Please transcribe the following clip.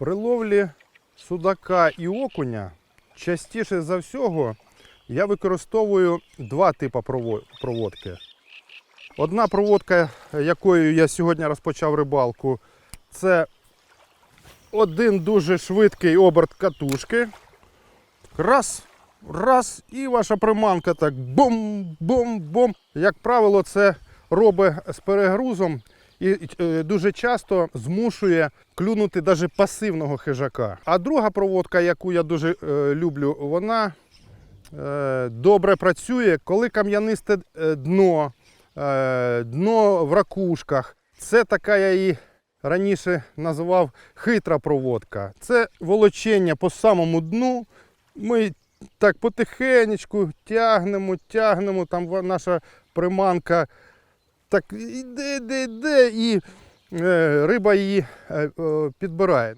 При ловлі судака і окуня частіше за всього я використовую два типи проводки. Одна проводка, якою я сьогодні розпочав рибалку, це один дуже швидкий оберт катушки. Раз, раз, і ваша приманка так бум-бум-бум. Як правило, це робить з перегрузом і е, дуже часто змушує клюнути навіть пасивного хижака. А друга проводка, яку я дуже е, люблю, вона е, добре працює, коли кам'янисте дно, дно в ракушках. Це така я її раніше називав хитра проводка. Це волочення по самому дну. Ми так потихенечку тягнемо, тягнемо, там наша приманка так іде, іде, іде, і е, риба її е, е, підбирає.